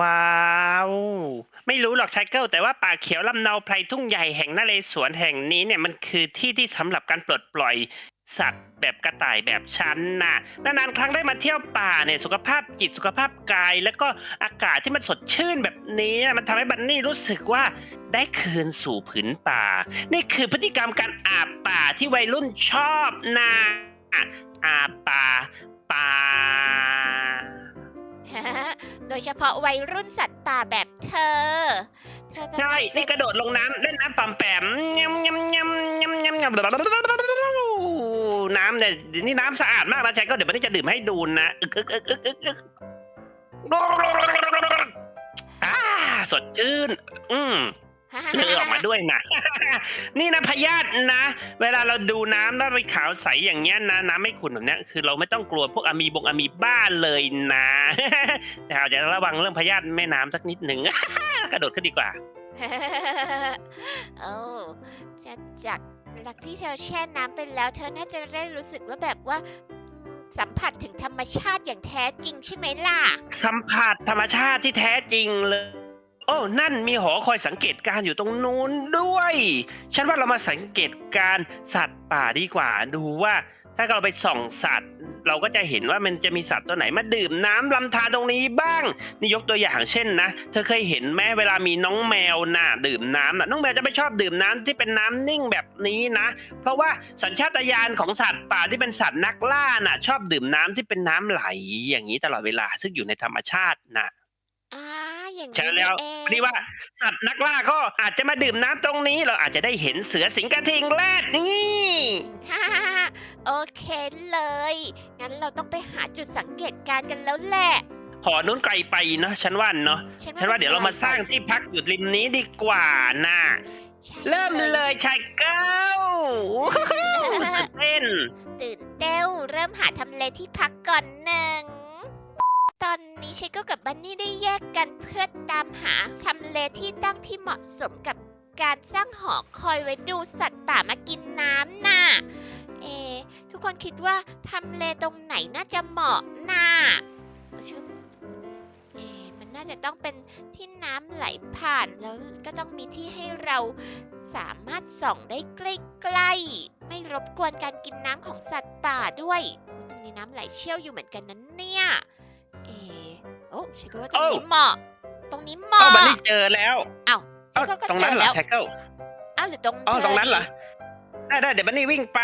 ว้าว ไม่รู้หรอกชายเกิลแต่ว่าป่าเขียวลำเนาไพรทุ่งใหญ่แห่งนเรศวรแห่งนี้เนี่ยมันคือที่ที่สำหรับการปลดปล่อยสัตว์แบบกระต่ายแบบฉันน่ะนานๆครั้งได้มาเที่ยวป่าเนี่ยสุขภาพจิตสุขภาพกาย แล้วก็อากาศที่มันสดชื่นแบบนี้ มันทำให้บันนี่รู้สึกว่าได้คืนสู่ผืนป่า นี่คือพฤติกรรมการอาบป่าที่วัยรุ่นชอบนะอาบป่าป่า โดยเฉพาะวัยรุ่นสัตว์ป่าแบบเธอ เธอก็ใช่เป็นี่กระโดดลงน้ำเล่นน้ำปั๊มแปมยำยำยำยำยำยำน้ำเนี่ยเดี๋ยวนี่น้ำสะอาดมากนะชายก็เดี๋ยววันนี้จะดื่มให้ดูนะอึกอึกอึกอึกอึกอึกอ่าสดชื่น อืม เลือออกมาด้วยนะ นี่นะพยาธินะ เวลาเราดูน้ำแล้วไปขาวใสอย่างเงี้ยนะน้ำไม่ขุ่นแบบเนี้ยคือเราไม่ต้องกลัวพวกอะมีบงอะมีบ้าเลยนะ แต่อาจจะระวังเรื่องพยาธิแม่น้ำสักนิดหนึ่ง กระโดดขึ้นดีกว่า โอ้จะจากหลักที่เธอแช่น้ำไปแล้ว เธอน่าจะได้รู้สึกว่าแบบว่าอืมสัมผัสถึงธรรมชาติอย่างแท้จริงใช่ไหมล่ะ สัมผัสธรรมชาติที่แท้จริงเลยโอ้นั่นมีหอคอยสังเกตการ์อยู่ตรงนู้นด้วย ฉันว่าเรามาสังเกตการ์สัตว์ป่าดีกว่า ดูว่า ถ้าเราไปส่องสัตว์ เราก็จะเห็นว่ามันจะมีสัตว์ตัวไหนมาดื่มน้ำลำธารตรงนี้บ้าง นี่ยกตัวอย่างเช่นนะ เธอเคยเห็นไหมเวลามีน้องแมวน่ะดื่มน้ำน่ะน้องแมวจะไม่ชอบดื่มน้ำที่เป็นน้ำนิ่งแบบนี้นะ เพราะว่าสัญชาตญาณของสัตว์ป่าที่เป็นสัตว์นักล่าน่ะ ชอบดื่มน้ำที่เป็นน้ำไหลอย่างนี้ตลอดเวลาซึ่งอยู่ในธรรมชาติน่ะอ่า อย่างใช่นี้แล้วเองพอดีว่าสัตว์นักล่าก็อาจจะมาดื่มน้ำตรงนี้ เราอาจจะได้เห็นเสือสิงกระทิงแรดนี่ฮ่าๆๆโอเคเลย งั้นเราต้องไปหาจุดสังเกตการณ์กันแล้วแหละหอนู้นไกลไปเนาะฉันว่าเนาะฉันว่าเดี๋ยวเรามาสร้างที่พักอยู่ริมนี้ดีกว่านะใช่เริ่มเลยชายเก้าอู้หูตื่นเต้นตื่นเต้วเริ่มหาทำเลที่พักก่อนหนึ่ง นนี้เชโก้กับบันนี่ได้แยกกันเพื่อตามหาทำเลที่ตั้งที่เหมาะสมกับการสร้างหอคอยไว้ดูสัตว์ป่ามากินน้ำน่ะ เอ ทุกคนคิดว่าทำเลตรงไหนน่าจะเหมาะน่ะชุบเอ มันน่าจะต้องเป็นที่น้ำไหลผ่านแล้วก็ต้องมีที่ให้เราสามารถส่องได้ใกล้ๆ ไม่รบกวนการกินน้ำของสัตว์ป่าด้วย ตรงนี้น้ำไหลเชี่ยวอยู่เหมือนกันนั้นเนี่ย เอะโอ้ฉันก็ว่าตรงนี้เหมาะ ตรงนี้เหก็มาะบันนี่เจอแล้วอ้าวเอ้าฉันก็ตรงเจนั้นอเหรอแล้วชายเก้าอ้าวหรือตรงอ๋อเธตรงนั้นเหรอนี่ได้ได้เดี๋ยวบันนี่วิ่งไป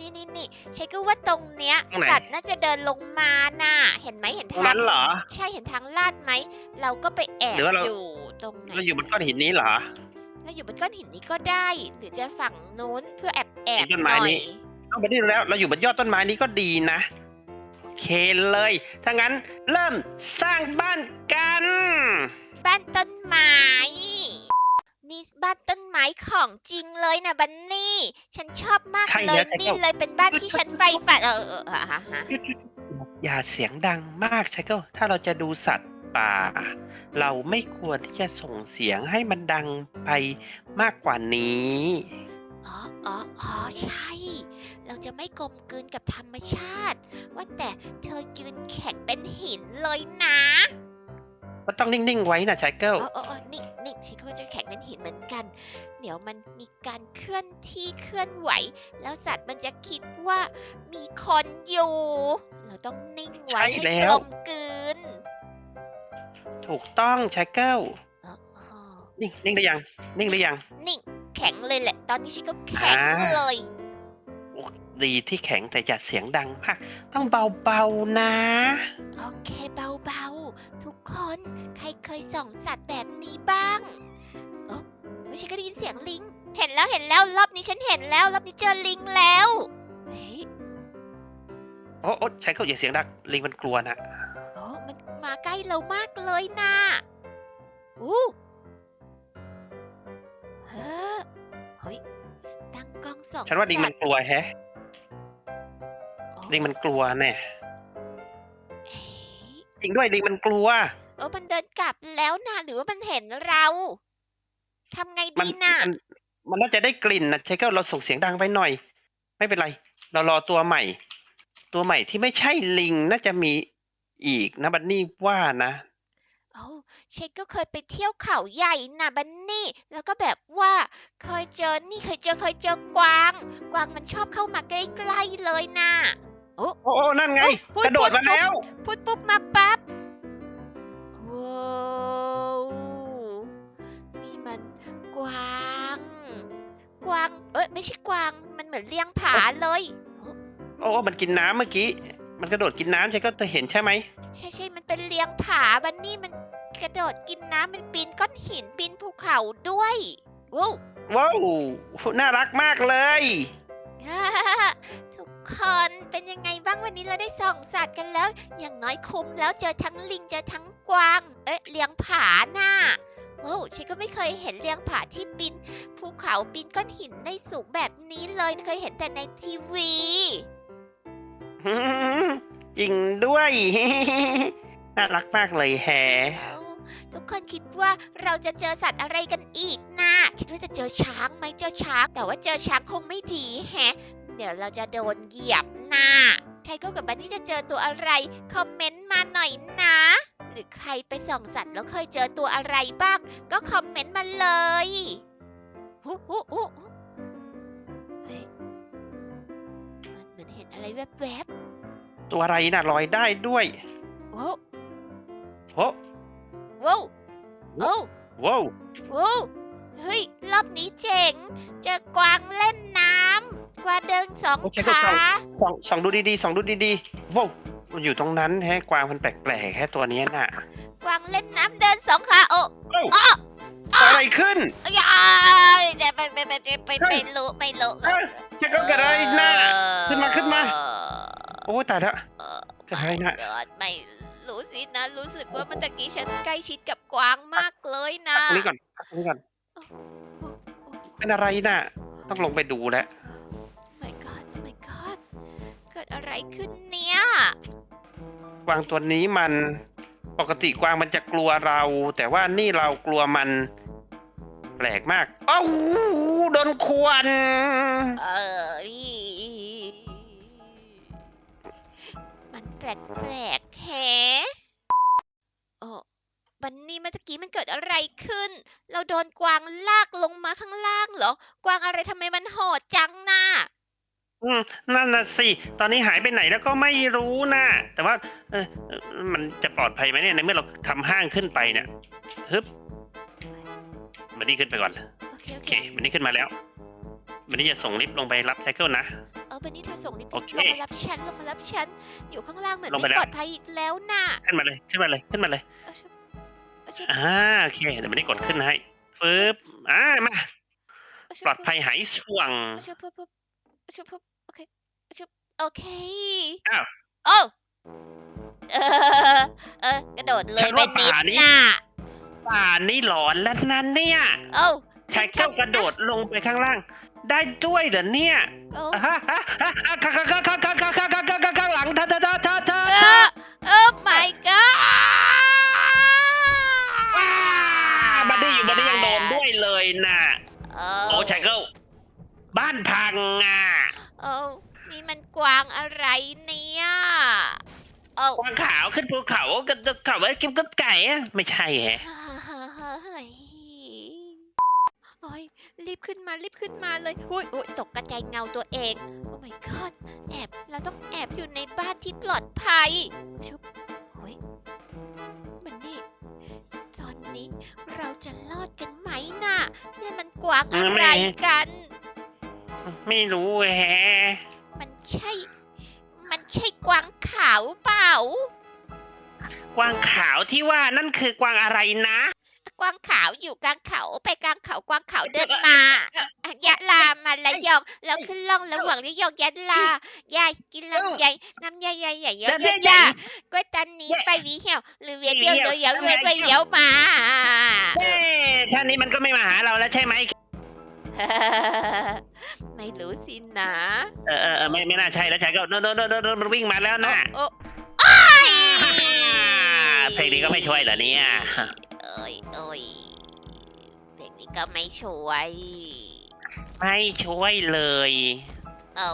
นี่นี่นี่ใช่ก็ว่าตรงเนี้ยตรงไหน สัตว์น่าจะเดินลงมาน่ะ เห็นไหมเห็นตรงทานั้งนเหรอ ใช่เห็นทางลาดไหม เราก็ไปแอบหรือว่าเรา อยู่ตรงไหนเราอยู่บนก้อนหินนี้เหรอ เราอยู่บนก้อนหินนี้ก็ได้ หรือจะฝั่งนู้นเพื่อแอบแอบต้นหไม้น่อนี้ยเอาไปนี่แล้วเราอยู่บนยอดต้นไม้นี้ก็ดีนะโอ เคเลย ถ้างั้นเริ่มสร้างบ้านกัน บ้านต้นไม้ นี่บ้านต้นไม้ของจริงเลยนะบันนี่ ฉันชอบมากใช่เลแล้ยวใช่นี่แล้วเลยเป็นบ้านที่ฉันใฝ่ฝันเออเออเออฮะฮะอย่าเสียงดังมากชายเกิลถ้าเราจะดูสัตว์ป่า เราไม่ควรที่จะส่งเสียงให้มันดังไปมากกว่านี้ อ๋ออ๋ออ๋อใช่ เราจะไม่กลมกลืนกับธรรมชาติ ว่าแต่เธอยืนแข็งเป็นหินเลยนะก็ต้องนิ่งๆไว้นะชายเกิลอ๋ออ๋ออ๋อนิ่งนิ่งฉันก็จะแข็งเป็นหินเหมือนกัน เดี๋ยวมันมีการเคลื่อนที่เคลื่อนไหว แล้วสัตว์มันจะคิดว่ามีคนอยู่ เราต้องนิ่งไว้ให้กลมกลืน ถูกต้องชายเกิลอ๋ออ๋อนิ่งนิ่งหรือยัง นิ่งหรือยัง นิ่งแข็งเลยแหละ ตอนนี้ฉันก็แข็งอ่าเลย ดีที่แข็งแต่อย่าเสียงดังมาก ต้องเบาๆนะ โอเคเบาๆ ทุกคนใครเคยส่องสัตว์แบบนี้บ้างเอ๋อฉันก็ได้ยินเสียงลิง เห็นแล้วเห็นแล้วรอบนี้ฉันเห็นแล้วรอบนี้เจอลิงแล้วเฮ้ยโอ้โอ้ชายเกิลอย่าเสียงดังลิงมันกลัวนะโอ้มันมาใกล้เรามากเลยนะอู้เฮ้อเฮ้ยสองฉันว่าลิงมันกลัวแฮะสัตว์ ลิงมันกลัวแน่เอ๊ะจริงด้วยลิงมันกลัว เออมันเดินกลับแล้วนะหรือว่ามันเห็นเราทำไงมันดีน่ะ มันมันน่าจะได้กลิ่นนะใช่ก็เราส่งเสียงดังไปหน่อย ไม่เป็นไร เรารอตัวใหม่ ตัวใหม่ที่ไม่ใช่ลิงน่าจะมีอีกนะบันนี่ว่านะโอ้เชคก็เคยไปเที่ยวเขาใหญ่นะบันนี่ แล้วก็แบบว่าเคยเจอนี่เคยเจอเคยเจอกวาง กวางมันชอบเข้ามาใกล้ๆเลยนะ โอ้โอ้โอ้นั่นไง พูดกระโดดพูดมาแล้ว พูดปุ๊บมาปั๊บว้าวนี่มันกวาง กวาง เอ้ยไม่ใช่กวาง มันเหมือนเลี้ยงผาเลย โอ้โอ้มันกินน้ำเมื่อกี้ มันกระโดดกินน้ำใช่ก็จะเห็นใช่ไหม ใช่ใช่มันเป็นเลี้ยงผาบันนี่มันกระโดดกินน้ำมันปีนก้อนหินปีนภูเขาด้วยว้าวว้าว น่ารักมากเลยทุก คนเป็นยังไงบ้างวันนี้เราได้ส่องสัตว์กันแล้ว อย่างน้อยคุ้มแล้วเจอทั้งลิงเจอทั้งกวาง เอ๊ะเลี้ยงผาน่ะโอ้ฉันก็ไม่เคยเห็นเลี้ยงผาที่ปีนภูเขาปีนก้อนหินได้สูงแบบนี้เลยเคยเห็นแต่ในทีวีจริงด้วย น่ารักมากเลยแฮะเอ้าทุกคนคิดว่าเราจะเจอสัตว์อะไรกันอีกนะคิดว่าจะเจอช้างไหมเจอช้าง แต่ว่าเจอช้างคงไม่ดีแฮะ เดี๋ยวเราจะโดนเหยียบหน้าใครก็กับบันนี่จะเจอตัวอะไร คอมเมนต์มาหน่อยนะ หรือใครไปส่องสัตว์แล้วเคยเจอตัวอะไรบ้าง ก็คอมเมนต์มาเลยหูหูหูหูเฮ้ยมันเหมือนเห็นอะไรแวบตัวอะไรน่ะลอยได้ด้วยๆโอ้โอ้โว้วโอ้ว้าวโอ้เฮ้ย รอบนี้เจ๋ง เจอกวางเล่นน้ำ กวางเดินสองโอ้ใช่ก็ขาส่องส่องส่องดูดีๆส่องดูดีๆว้าวมันอยู่ตรงนั้นแฮะกวางมันแปลกๆแฮะตัวเนี้ยน่ะกวางเล่นน้ำเดินสองขาโอ้เอ้าอ้อเกิดอะไรขึ้นยาจะไปไปไปไปไปไม่รู้ไม่รู้เอ้ยจะเกิดอะไรน่ะ ขึ้นมาขึ้นมา โอ้ตายแล้วเกิดอะไรน่ะเกิดไม่รู้สินะ รู้สึกว่าเมันตะกี้ฉันใกล้ชิดกับกวางมากเลยนะตรงนี้ก่อนตรงนี้ก่อน เป็นอะไรน่ะ ต้องลงไปดูแล้ว อะไรขึ้นเนี่ย กวางตัวนี้มันปกติกวางมันจะกลัวเรา แต่ว่านี่เรากลัวมัน แปลกมากอ้าวโดนควนเออนี่มันแปลกแปลกๆแฮะโอ้บันนี่เมื่อตะกี้มันเกิดอะไรขึ้น เราโดนกวางลากลงมาข้างล่างเหรอ กวางอะไรทำไมมันโหดจังน่ะ อืมนั่นน่ะสิ ตอนนี้หายไปไหนแล้วก็ไม่รู้นะแต่ว่าเออเอ่อมันจะปลอดภัยไหมเนี่ยในเมื่อเราทำห้างขึ้นไปเนี่ยฮึบมันนี่ขึ้นไปก่อน โอเค โอโอเคเค มันนี่ขึ้นมาแล้ว มันนี่จะส่งลิฟต์ลงไปรับไซเคิลนะ เออบันนี่เธอส่งลิฟต์โอเคลงมารับฉันลงมารับฉัน อยู่ข้างล่างเหมือนลงไปไม่แล้ว ปลอดภัยอีกแล้วน่ะขึ้นมาเลย ขึ้นมาเลย ขึ้นมาเลย เอาชุบเอาชุบอ่า โอเค เดี๋ยวมันนี่กดขึ้นให้ปึ๊บอ่า มาเอาชุบปลอดภัยหายส่วง เอาชุบปุ๊บปุ๊บเอาชุบปุ๊บโอ เคเอาชุบโอเคอ้าวโอ้เออเออกระโดดเลยฉันไปว่านิดป่านี้ น่ะป่านนี่หลอนแล้วนั่นเนี่ยโอ้ชายเก้ากระโดดลงไปข้างล่าง ได้ด้วยเหรอเนี่ยโอ้อ่าฮะอ่าฮะอ่าข้างข้างข้างข้างข้างข้างข้างข้างข้างข้างหลังท่าท่าท่าท่าท่าเออโอ้ my god ว้าบันนี่อยู่บันนี่ยังโดนด้วยเลยน่ะ โอ้โอ้ชายเก้าบ้านพังอะ โอ้นี่มันกวางอะไรเนี่ยโอ้กวางขาวขึ้นภูเขาก็เขาไว้กินกับไก่อะไม่ใช่แฮะเฮ้ยโอ้ยรีบขึ้นมารีบขึ้นมาเลยอุ้ยอุ้ยตกกระจายเงาตัวเองโอ้ my god แอบเราต้องแอบอยู่ในบ้านที่ปลอดภัยชุบโอ้ยมันนี่ตอนนี้เราจะรอดกันไหมน่ะเนี่ยมันกวางอะไรกัน ไม่รู้แฮะมันใช่ มันใช่กวางขาวเปล่า กวางขาวที่ว่านั่นคือกวางอะไรนะ กวางขาวอยู่กลางเขาไปกลางเขากวางขาวเดินมาอะยะลามาละยองแล้วขึ้นล่องระหว่างระยองยะลายายกินลำไยน้ำยายายใหญ่ยะยะยะก็ตอนนี้ไปวีเหี่ยวหรือเวียเดียวเดียวเดียวเวียไปเดียวมาเอ๊ะท่านนี้มันก็ไม่มาหาเราแล้วใช่ไหมแหม ไม่รู้สินะเออเออเออไม่ไม่น่าใช่แล้วชายก็โนโนโนโนโนวิ่งมาแล้วนะโอ้โอ้ยเพลงนี้ก็ไม่ช่วยเหรอเนี่ยเอ้ยเอ้ยเพลงนี้ก็ไม่ช่วย ไม่ช่วยเลย เอ้า